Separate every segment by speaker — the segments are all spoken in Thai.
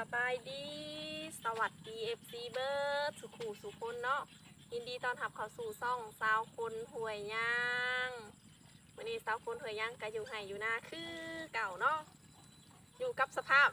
Speaker 1: สบายดี สวัสดี FC เบิร์ดสุขูสุคนเนาะยินดีตอนรับเข้าสู่ซ่องสาวคนหวยย่างวันนี้สาวคนหวยย่างก็อยู่ไห่อยู่หน้าคือเก่าเนาะอยู่กับสภาพ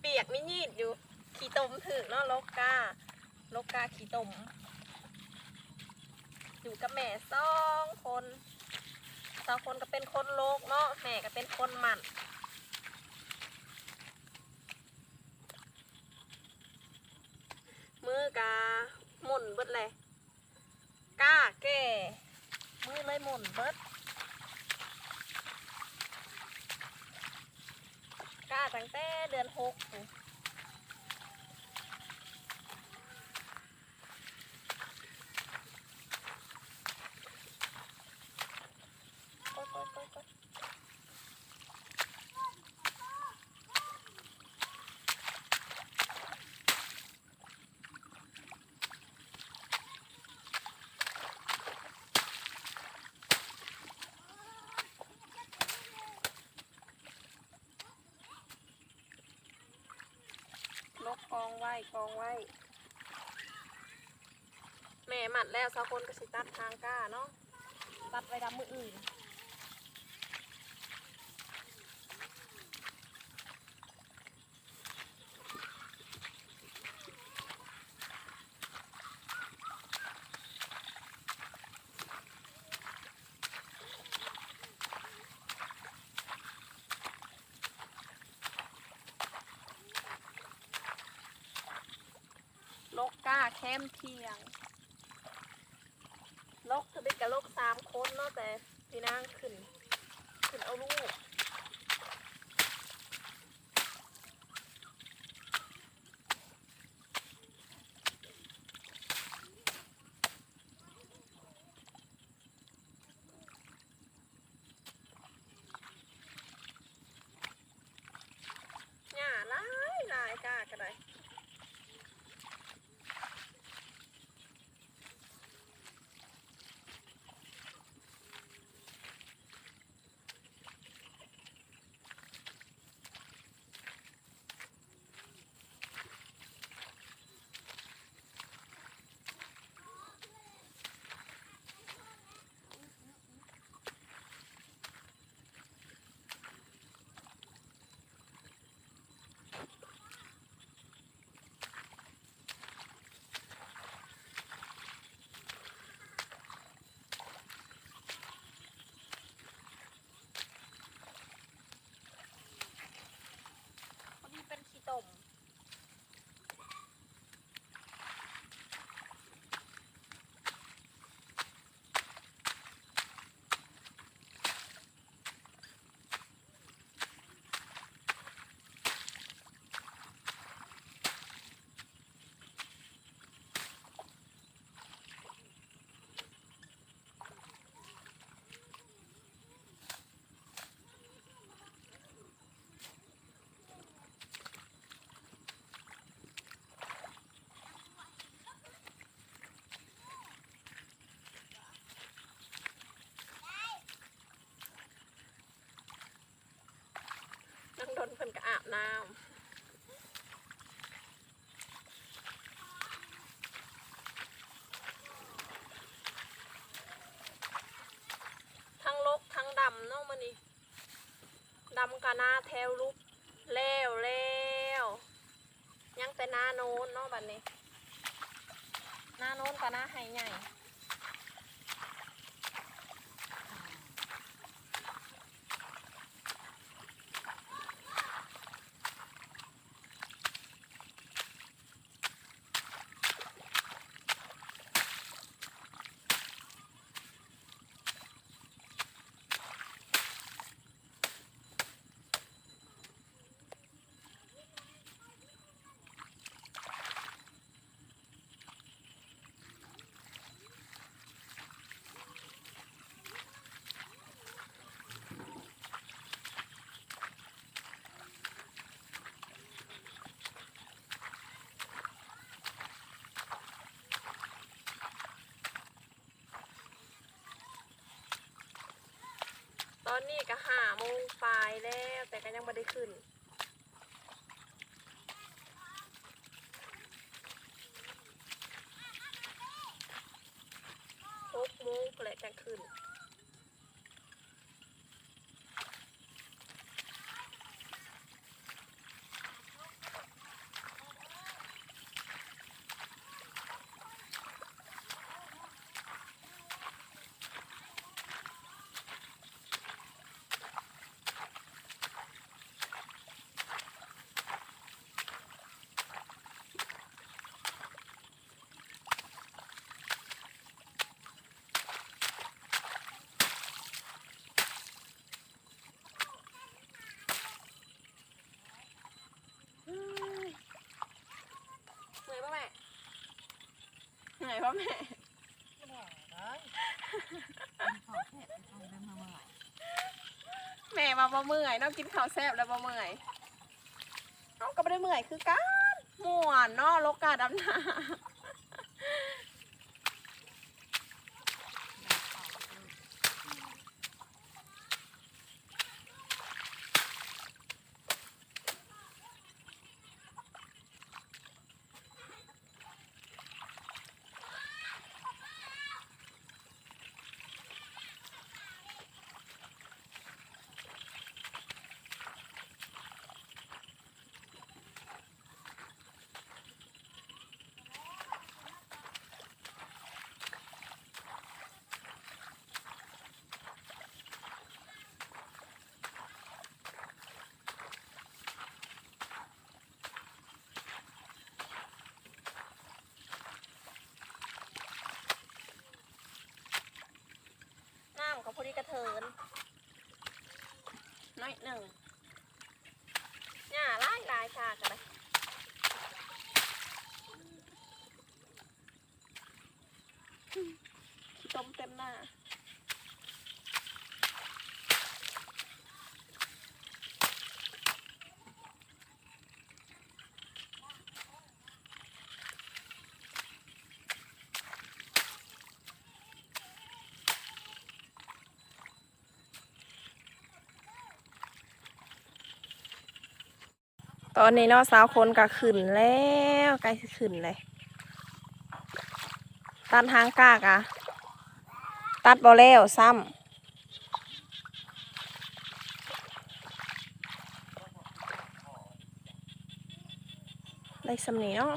Speaker 1: เปียกมินีดอยู่ขี้ตมถึกเนาะลกกาลกกาขี้ตม อยู่กับแม่สองคนสองคนก็เป็นคนโลกเนาะแม่ก็เป็นคนหมัน มือ กาหมุนเบิดเลยก้าแก่มือเลยหมุนเบิดก้าตั้งแต่เดือนหกพู้นโอ๊ยโอ๊ยโอ๊ยโอ๊ยลกกองไว้กองไว้ แม่หมัดแล้วสาวคนก็สิตัดทางก้าเนาะตัดไว้ดำมืออื่น มเทียงลกทะเป็นกับลกสามคนเนาะแต่พี่นางขึ้น ขึ้นเอาลูก พิ่นก็อาบน้ำทั้งลกทั้งดำเนาะมันนี่ดำกะหน้าแถวลุกแล้วแล้วยังแต่หน้าโน้นเนาะบัดนี้ หน้าโน้นกะหน้าไฮใหญ่ นี้ก็หาโมงไฟแล้วแต่ก็ยังไม่ได้ขึ้นหกโมงแหละจะขึ้น แม่แม่มาบ่เมื่อยน้องกินข้าวแซ่บแล้วบ่เมื่อยน้องก็ไม่ได้เมื่อยคือกันม่วนเนาะโลกาดำนาน้ำกับพอดีก ระเทินน้อยหนึ่งหญ้าลายลายชากันเลยขี้ต้มเต็มหน้า ตอนนี้เนาะสาวคนก็ขึ้นแล้วใกล้ขึ้นเลยตัดทางกากอะตัดบอแล้วซ้ำได้สำนีเนาะ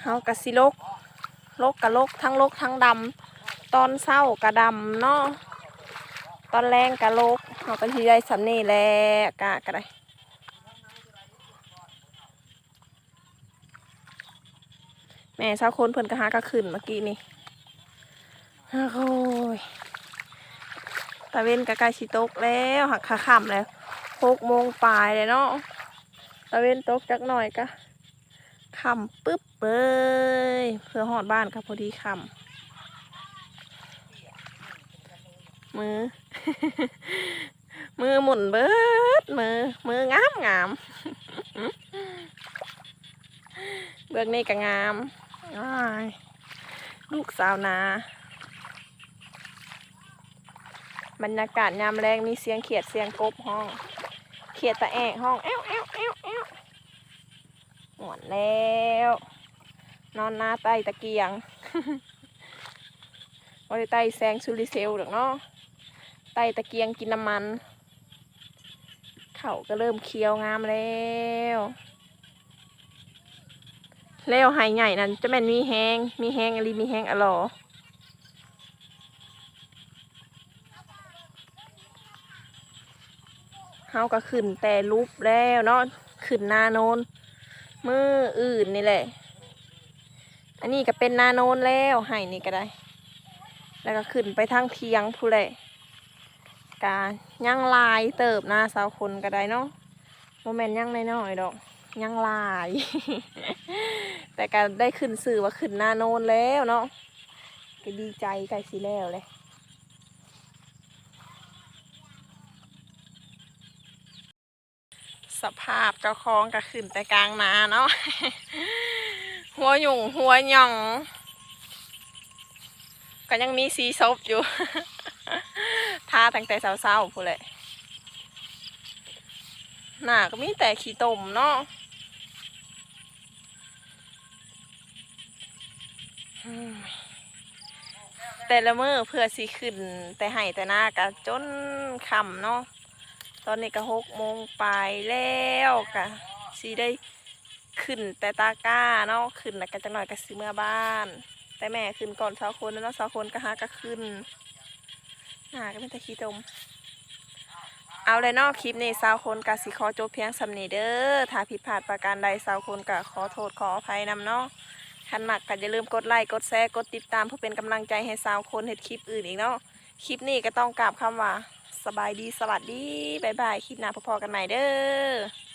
Speaker 1: เฮากะสิลกลกกะลกทั้งลกทั้งดำตอนเศร้ากะดำเนาะตอนแรงกะลกเฮาก็สิได้สำนีแหละกะกะได้ แม่เช้าคนเพิ่นก็หากระขึ้นเมื่อกี้นี่โอ้ยตะเวนก็ใกล้สิตกแล้วหักขาค่ำแล้วหกโมงปลายเลยเนาะตะเวนตกจักหน่อยก็ค่ำปึ๊บเลยเพื่อหอดบ้านก็พอดีค่ำมือ มือหมุนเบิดมือ มืองามงามเบื้องนี้ก็งาม ลูกสาวนา บรรยากาศยามแรงมีเสียงเขียดเสียงกบห้อง เขียดตะแอกห้องแอ้วแอ้วแอ้วแอ้วหมวนแล้ว นอนหน้าใต้ตะเกียงว่าได้ใต้แสงซูริเซลหรอกเนาะใต้ตะเกียงกินน้ำมัน เขาก็เริ่มเคี้ยวงามแล้ว แล้วหายใหญ่นั่นจะแม่นมีแหงมีแหงอะไรมีแหงอะหรอเฮาก็ขึ้นแต่รูปแล้วเนาะขึ้นนาโนนมืออื่นนี่แหละ อันนี้ก็เป็นนาโนนแล้วใหายนี่ก็ได้ แล้วก็ขึ้นไปทางเทียงผู้เลยกาย่างลายเติบหน้าสาวคนก็ได้เนาะโมเมนต์ย่างน้อยๆดอกย่างลาย แต่ก็ได้ขึ้นสื่อว่าขึ้นหน้าโนนแล้วเนาะก็ดีใจไก่สีแล้วเลยสภาพเจ้าของก็ขึ้นแต่กลางนาเนาะหัวหยุ่งหัวหย่อง ก็ยังมีสีซบอยู่ทาตั้งแต่เช้าๆพูดเลยหน้าก็มีแต่ขี้ตมเนาะ แต่ละมือเพื่อสิขึ้น แต่ให้แต่หน้ากะจนคำเนาะตอนนี้ก็หกโมงปลายแล้วกะสิได้ขึ้นแต่ตาก้าเนาะขึ้นแล้วก็จังหน่อยก็สิเมื่อบ้าน แต่แม่ขึ้นก่อนสาวคนแล้วเนาะสาวคนก็หาก็ขึ้นหาก็เป็นตะขี้ตมเอาเลยเนาะคลิปนี้สาวคนกสิขอจบเพียงสำนีเด้อถ้าผิดพลาดประการใดสาวคนกขอโทษขออภัยนำเนาะ คันมักก็อย่าลืมกดไลค์กดแชร์กดติดตามเพื่อเป็นกำลังใจให้สาวคนเห็ดคลิปอื่นอีกเนาะคลิปนี้ก็ต้องกราบคำว่าสบายดีสวัสดีบายบายคลิปหน้าพบกันใหม่เด้อ